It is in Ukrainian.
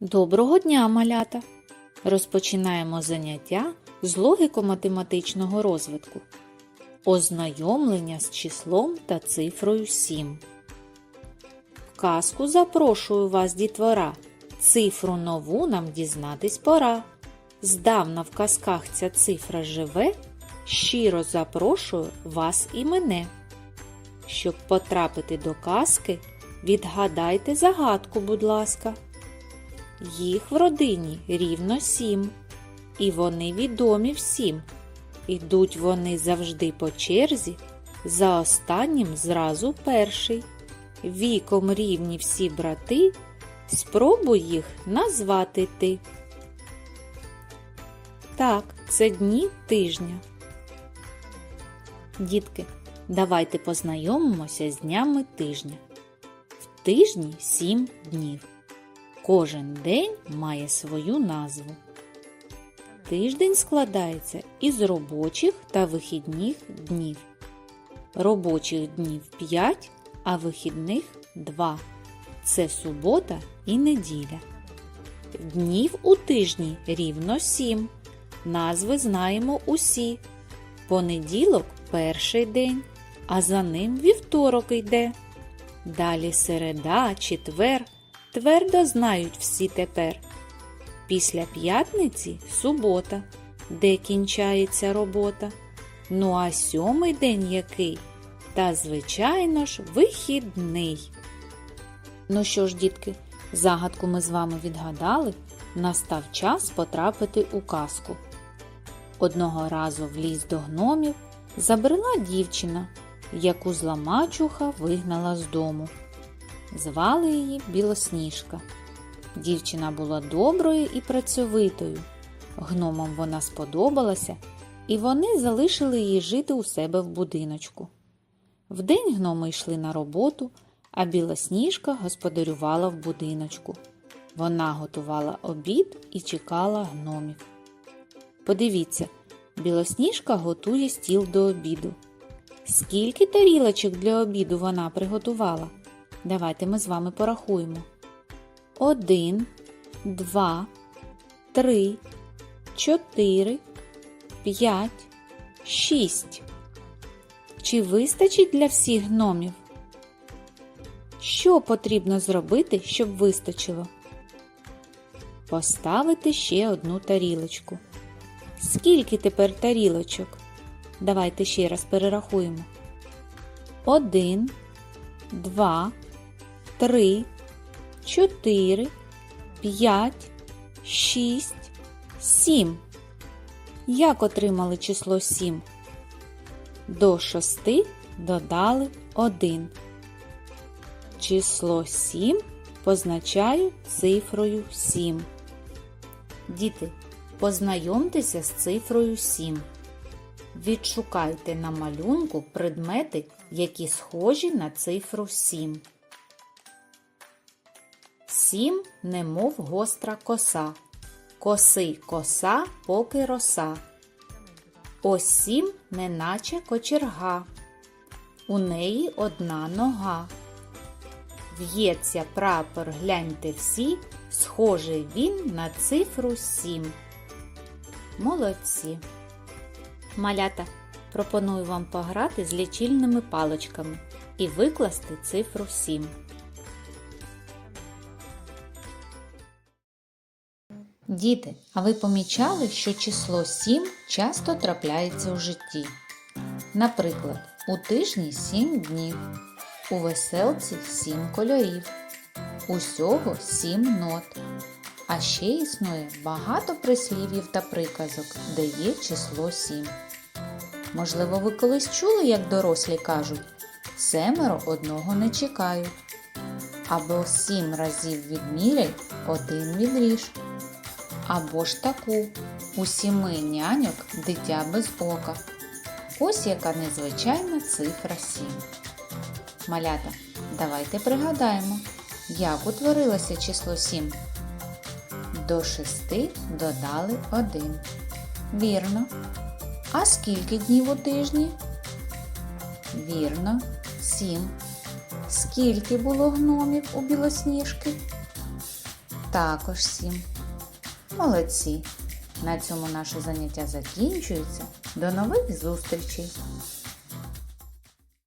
Доброго дня, малята! Розпочинаємо заняття з логіко-математичного розвитку. Ознайомлення з числом та цифрою 7. В казку запрошую вас, дітвора. Цифру нову нам дізнатись пора. Здавна в казках ця цифра живе. Щиро запрошую вас і мене. Щоб потрапити до казки, відгадайте загадку, будь ласка. Їх в родині рівно сім, і вони відомі всім. Ідуть вони завжди по черзі, за останнім зразу перший. Віком рівні всі брати, спробуй їх назвати ти. Так, це дні тижня. Дітки, давайте познайомимося з днями тижня. В тижні сім днів. Кожен день має свою назву. Тиждень складається із робочих та вихідних днів. Робочих днів 5, а вихідних 2. Це субота і неділя. Днів у тижні рівно 7. Назви знаємо усі. Понеділок перший день, а за ним вівторок йде. Далі середа, четвер твердо знають всі тепер. Після п'ятниці субота, де кінчається робота. Ну а сьомий день який? Та, звичайно ж, вихідний. Ну що ж, дітки, загадку ми з вами відгадали, настав час потрапити у казку. Одного разу в ліс до гномів забрела дівчина, яку зла мачуха вигнала з дому. Звали її Білосніжка. Дівчина була доброю і працьовитою. Гномам вона сподобалася, і вони залишили її жити у себе в будиночку. Вдень гноми йшли на роботу, а Білосніжка господарювала в будиночку. Вона готувала обід і чекала гномів. Подивіться, Білосніжка готує стіл до обіду. Скільки тарілочок для обіду вона приготувала? Давайте ми з вами порахуємо. Один, два, три, чотири, п'ять, шість. Чи вистачить для всіх гномів? Що потрібно зробити, щоб вистачило? Поставити ще одну тарілочку. Скільки тепер тарілочок? Давайте ще раз перерахуємо. Один, два, три, чотири, п'ять, шість, сім. Як отримали число сім? До шести додали один. Число сім позначаю цифрою сім. Діти, познайомтеся з цифрою сім. Відшукайте на малюнку предмети, які схожі на цифру 7. 7 немов гостра коса. Коси коса, поки роса. Ось сім неначе кочерга. У неї одна нога. В'ється прапор, гляньте всі, схожий він на цифру 7. Молодці! Малята, пропоную вам пограти з лічильними паличками і викласти цифру 7. Діти, а ви помічали, що число 7 часто трапляється у житті? Наприклад, у тижні 7 днів, у веселці 7 кольорів, усього 7 нот. А ще існує багато прислів'їв та приказок, де є число 7. Можливо, ви колись чули, як дорослі кажуть, семеро одного не чекають. Або сім разів відміряй, один відріж. Або ж таку у сіми няньок дитя без ока. Ось яка незвичайна цифра 7. Малята, давайте пригадаємо, як утворилося число 7. До 6 додали 1. Вірно. А скільки днів у тижні? Вірно, 7. Скільки було гномів у білосніжки? Також сім. Молодці. На цьому наше заняття закінчується. До нових зустрічей!